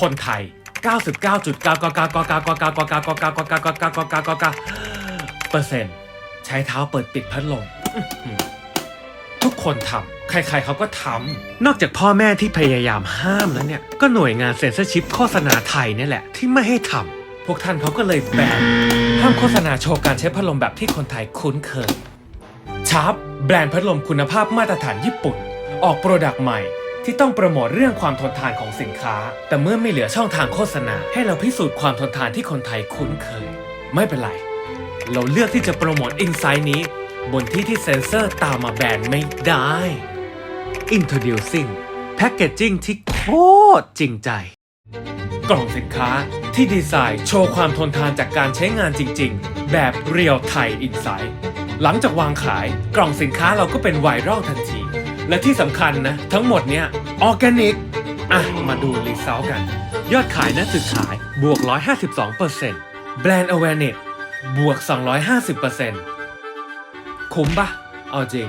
คนไทย99.999999999999999เปอร์เซ็นต์ใช้เท้าเปิดปิดพัดลมทุกคนทำใครๆเขาก็ทำนอกจากพ่อแม่ที่พยายามห้ามแล้วเนี่ย ก็หน่วยงานเซ็นเซอร์ชิพโฆษณาไทยเนี่ยแหละ ที่ไม่ให้ทำพวกท่านเขาก็เลยแบนห้ามโฆษณาโชว์การใช้พัดลมแบบที่คนไทยคุ้นเคยชาร์ปแบรนด์พัดลมคุณภาพมาตรฐานญี่ปุ่น ออกโปรดักต์ใหม่ ที่ต้องโปรโมทเรื่องความทนทานของสินค้า แต่เมื่อไม่เหลือช่องทางโฆษณา ให้เราพิสูจน์ความทนทานที่คนไทยคุ้นเคย ไม่เป็นไร เราเลือกที่จะโปรโมทอินไซต์นี้ บนที่ที่เซ็นเซอร์ตามมาแบนไม่ได้ Introducing Packaging ที่โคตรจริงใจ กล่องสินค้าที่ดีไซน์โชว์ความทนทานจากการใช้งานจริง ๆ แบบเรียลไทยอินไซต์หลังจากวางขายกล่องสินค้าเราก็เป็นไวรัลทันที และที่สำคัญนะ ทั้งหมดเนี้ยออร์แกนิก อะ มาดูรีเซลกัน ยอดขายนักสื่อขายบวก 152%แบรนด์ awareness บวก 250%คุ้มปะเอาจริง